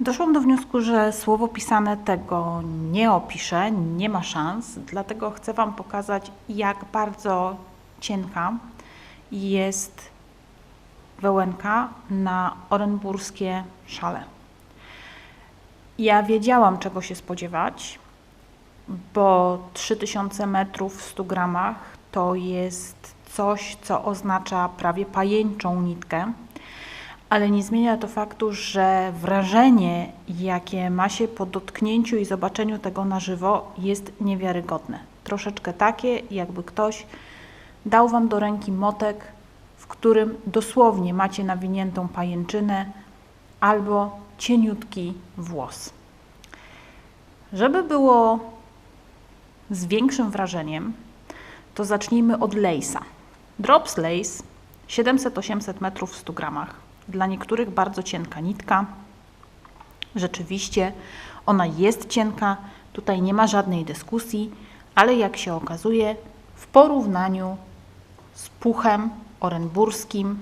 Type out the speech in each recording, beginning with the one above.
Doszłam do wniosku, że słowo pisane tego nie opisze, nie ma szans, dlatego chcę Wam pokazać, jak bardzo cienka jest wełenka na orenburskie szale. Ja wiedziałam, czego się spodziewać, bo 3000 metrów w 100 gramach to jest coś, co oznacza prawie pajęczą nitkę ale nie zmienia to faktu, że wrażenie, jakie ma się po dotknięciu i zobaczeniu tego na żywo, jest niewiarygodne. Troszeczkę takie, jakby ktoś dał Wam do ręki motek, w którym dosłownie macie nawiniętą pajęczynę albo cieniutki włos. Żeby było z większym wrażeniem, to zacznijmy od lejsa. Drops lace 700-800 metrów w 100 gramach dla niektórych bardzo cienka nitka. Rzeczywiście ona jest cienka, tutaj nie ma żadnej dyskusji, ale jak się okazuje, w porównaniu z puchem orenburskim,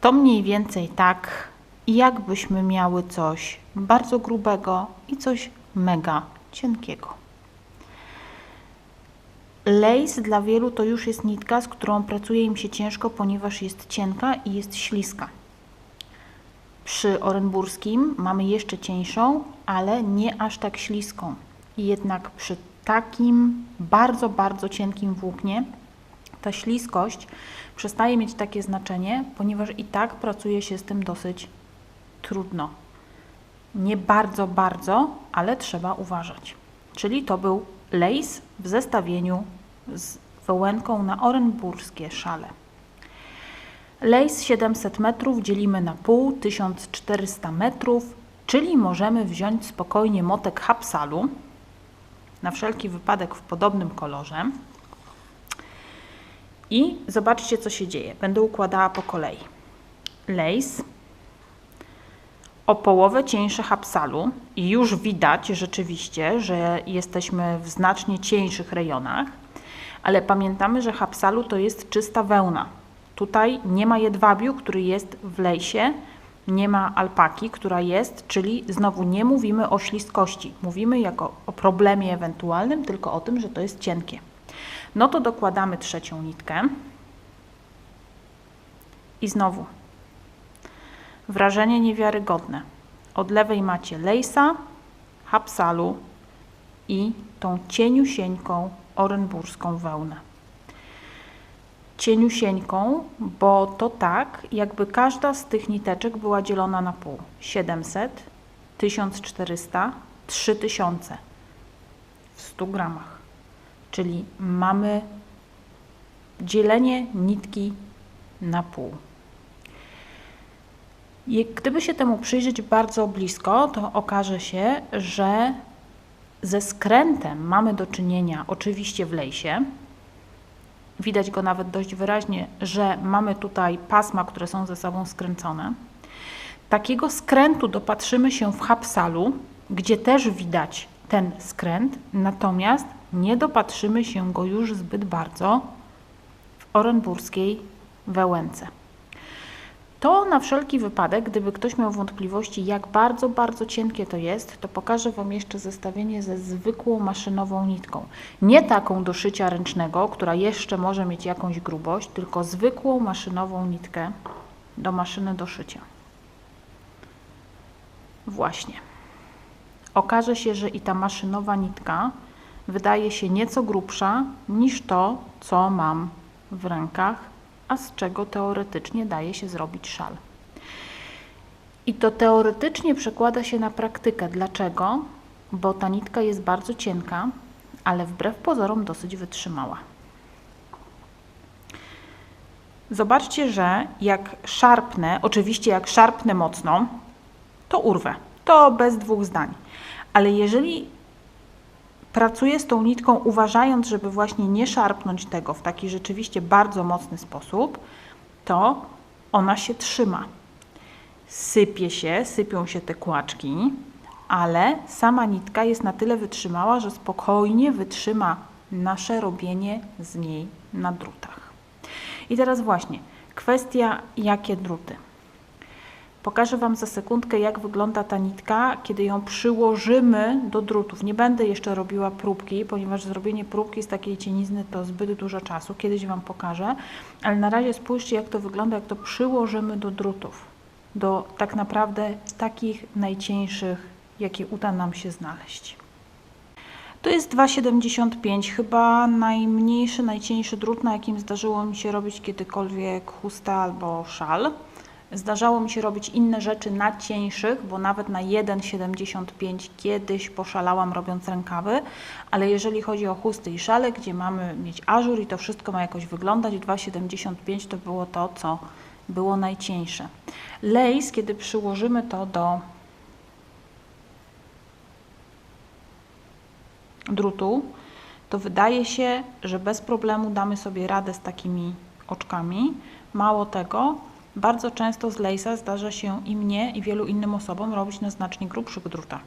to mniej więcej tak, jakbyśmy miały coś bardzo grubego i coś mega cienkiego. Lace dla wielu to już jest nitka, z którą pracuje im się ciężko, ponieważ jest cienka i jest śliska. Przy orenburskim mamy jeszcze cieńszą, ale nie aż tak śliską. Jednak przy takim bardzo, bardzo cienkim włóknie ta śliskość przestaje mieć takie znaczenie, ponieważ i tak pracuje się z tym dosyć trudno. Nie bardzo, bardzo, ale trzeba uważać. Czyli to był lace w zestawieniu z wełenką na orenburskie szale. Lace 700 metrów dzielimy na pół, 1400 metrów, czyli możemy wziąć spokojnie motek hapsalu, na wszelki wypadek w podobnym kolorze. I zobaczcie, co się dzieje. Będę układała po kolei. Lace o połowę cieńsze hapsalu i już widać rzeczywiście, że jesteśmy w znacznie cieńszych rejonach, ale pamiętamy, że hapsalu to jest czysta wełna. Tutaj nie ma jedwabiu, który jest w lejsie, nie ma alpaki, która jest, czyli znowu nie mówimy o śliskości, mówimy jako o problemie ewentualnym, tylko o tym, że to jest cienkie. No to dokładamy trzecią nitkę i znowu Wrażenie niewiarygodne. Od lewej macie lejsa, hapsalu i tą cieniusieńką orenburską wełnę. Cieniusieńką, bo to tak, jakby każda z tych niteczek była dzielona na pół. 700, 1400, 3000 w 100 gramach. Czyli mamy dzielenie nitki na pół. I gdyby się temu przyjrzeć bardzo blisko, to okaże się, że ze skrętem mamy do czynienia oczywiście w lejsie. Widać go nawet dość wyraźnie, że mamy tutaj pasma, które są ze sobą skręcone. Takiego skrętu dopatrzymy się w hapsalu, gdzie też widać ten skręt, natomiast nie dopatrzymy się go już zbyt bardzo w orenburskiej wełęce. To na wszelki wypadek, gdyby ktoś miał wątpliwości, jak bardzo, bardzo cienkie to jest, to pokażę Wam jeszcze zestawienie ze zwykłą maszynową nitką. Nie taką do szycia ręcznego, która jeszcze może mieć jakąś grubość, tylko zwykłą maszynową nitkę do maszyny do szycia. Właśnie. Okaże się, że i ta maszynowa nitka wydaje się nieco grubsza niż to, co mam w rękach a z czego teoretycznie daje się zrobić szal. I to teoretycznie przekłada się na praktykę. Dlaczego? Bo ta nitka jest bardzo cienka, ale wbrew pozorom dosyć wytrzymała. Zobaczcie, że jak szarpnę, oczywiście jak szarpnę mocno, to urwę. To bez dwóch zdań. Ale jeżeli pracuję z tą nitką, uważając, żeby właśnie nie szarpnąć tego w taki rzeczywiście bardzo mocny sposób, to ona się trzyma. Sypie się, sypią się te kłaczki, ale sama nitka jest na tyle wytrzymała, że spokojnie wytrzyma nasze robienie z niej na drutach. I teraz właśnie kwestia, jakie druty. Pokażę Wam za sekundkę, jak wygląda ta nitka, kiedy ją przyłożymy do drutów. Nie będę jeszcze robiła próbki, ponieważ zrobienie próbki z takiej cienizny to zbyt dużo czasu. Kiedyś Wam pokażę, ale na razie spójrzcie, jak to wygląda, jak to przyłożymy do drutów. Do tak naprawdę takich najcieńszych, jakie uda nam się znaleźć. To jest 2,75, chyba najmniejszy, najcieńszy drut, na jakim zdarzyło mi się robić kiedykolwiek chusta albo szal. Zdarzało mi się robić inne rzeczy na cieńszych, bo nawet na 1,75 kiedyś poszalałam robiąc rękawy, ale jeżeli chodzi o chusty i szale, gdzie mamy mieć ażur i to wszystko ma jakoś wyglądać, 2,75 to było to, co było najcieńsze. Lace, kiedy przyłożymy to do drutu, to wydaje się, że bez problemu damy sobie radę z takimi oczkami. Mało tego, bardzo często z lejsa zdarza się i mnie, i wielu innym osobom robić na znacznie grubszych drutach.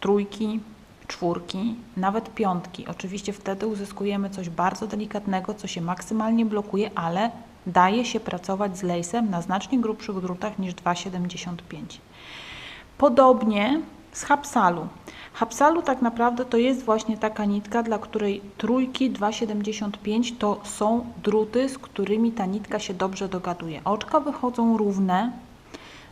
Trójki, czwórki, nawet piątki. Oczywiście wtedy uzyskujemy coś bardzo delikatnego, co się maksymalnie blokuje, ale daje się pracować z lejsem na znacznie grubszych drutach niż 2,75. Podobnie z hapsalu. Hapsalu tak naprawdę to jest właśnie taka nitka, dla której trójki 2,75 to są druty, z którymi ta nitka się dobrze dogaduje. Oczka wychodzą równe,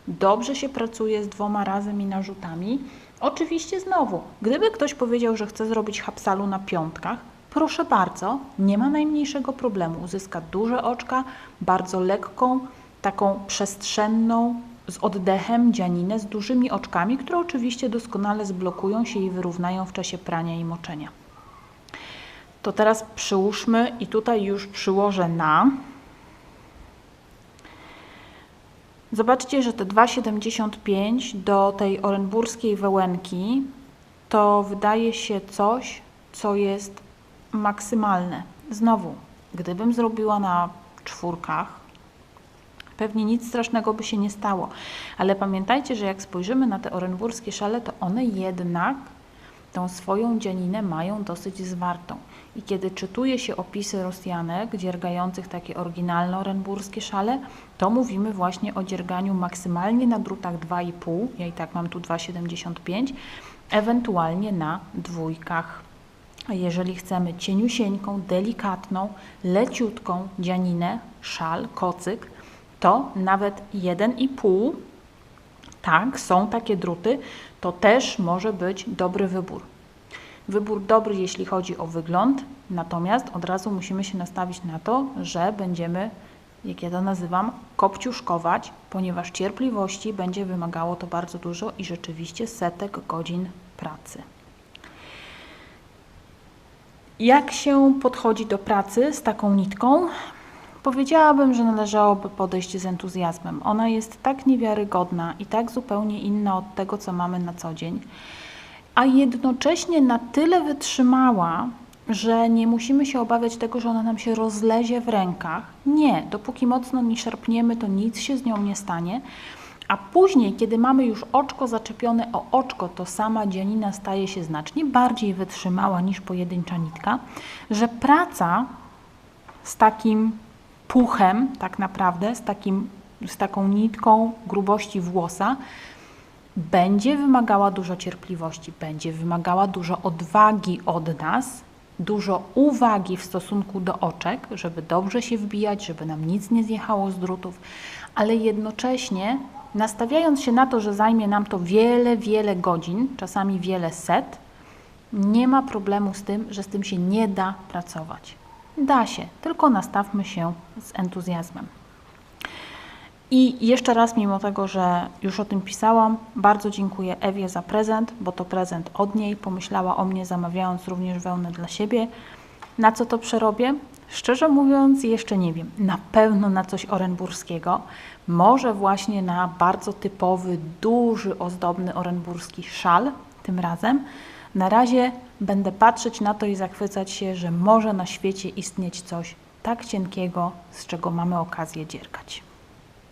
dobrze się pracuje z dwoma razem i narzutami. Oczywiście znowu, gdyby ktoś powiedział, że chce zrobić hapsalu na piątkach, proszę bardzo, nie ma najmniejszego problemu. Uzyska duże oczka, bardzo lekką, taką przestrzenną, z oddechem dzianinę z dużymi oczkami, które oczywiście doskonale zblokują się i wyrównają w czasie prania i moczenia. To teraz przyłóżmy i tutaj już przyłożę na. Zobaczcie, że te 2,75 do tej orenburskiej wełenki to wydaje się coś, co jest maksymalne. Znowu, gdybym zrobiła na czwórkach, pewnie nic strasznego by się nie stało. Ale pamiętajcie, że jak spojrzymy na te orenburskie szale, to one jednak tą swoją dzianinę mają dosyć zwartą. I kiedy czytuje się opisy Rosjanek dziergających takie oryginalne orenburskie szale, to mówimy właśnie o dzierganiu maksymalnie na drutach 2,5, ja i tak mam tu 2,75, ewentualnie na dwójkach. A jeżeli chcemy cieniusieńką, delikatną, leciutką dzianinę, szal, kocyk, to nawet 1,5, tak, są takie druty, to też może być dobry wybór. Wybór dobry, jeśli chodzi o wygląd, natomiast od razu musimy się nastawić na to, że będziemy, jak ja to nazywam, kopciuszkować, ponieważ cierpliwości będzie wymagało to bardzo dużo i rzeczywiście setek godzin pracy. Jak się podchodzi do pracy z taką nitką? Powiedziałabym, że należałoby podejść z entuzjazmem. Ona jest tak niewiarygodna i tak zupełnie inna od tego, co mamy na co dzień, a jednocześnie na tyle wytrzymała, że nie musimy się obawiać tego, że ona nam się rozlezie w rękach. Nie, dopóki mocno nie szarpniemy, to nic się z nią nie stanie. A później, kiedy mamy już oczko zaczepione o oczko, to sama dzianina staje się znacznie bardziej wytrzymała niż pojedyncza nitka, że praca z takim puchem tak naprawdę, z, takim, z taką nitką grubości włosa, będzie wymagała dużo cierpliwości, będzie wymagała dużo odwagi od nas, dużo uwagi w stosunku do oczek, żeby dobrze się wbijać, żeby nam nic nie zjechało z drutów, ale jednocześnie nastawiając się na to, że zajmie nam to wiele, wiele godzin, czasami wiele set, nie ma problemu z tym, że z tym się nie da pracować. Da się, tylko nastawmy się z entuzjazmem. I jeszcze raz, mimo tego, że już o tym pisałam, bardzo dziękuję Ewie za prezent, bo to prezent od niej. Pomyślała o mnie, zamawiając również wełnę dla siebie. Na co to przerobię? Szczerze mówiąc, jeszcze nie wiem. Na pewno na coś orenburskiego. Może właśnie na bardzo typowy, duży, ozdobny orenburski szal tym razem. Na razie będę patrzeć na to i zachwycać się, że może na świecie istnieć coś tak cienkiego, z czego mamy okazję dziergać.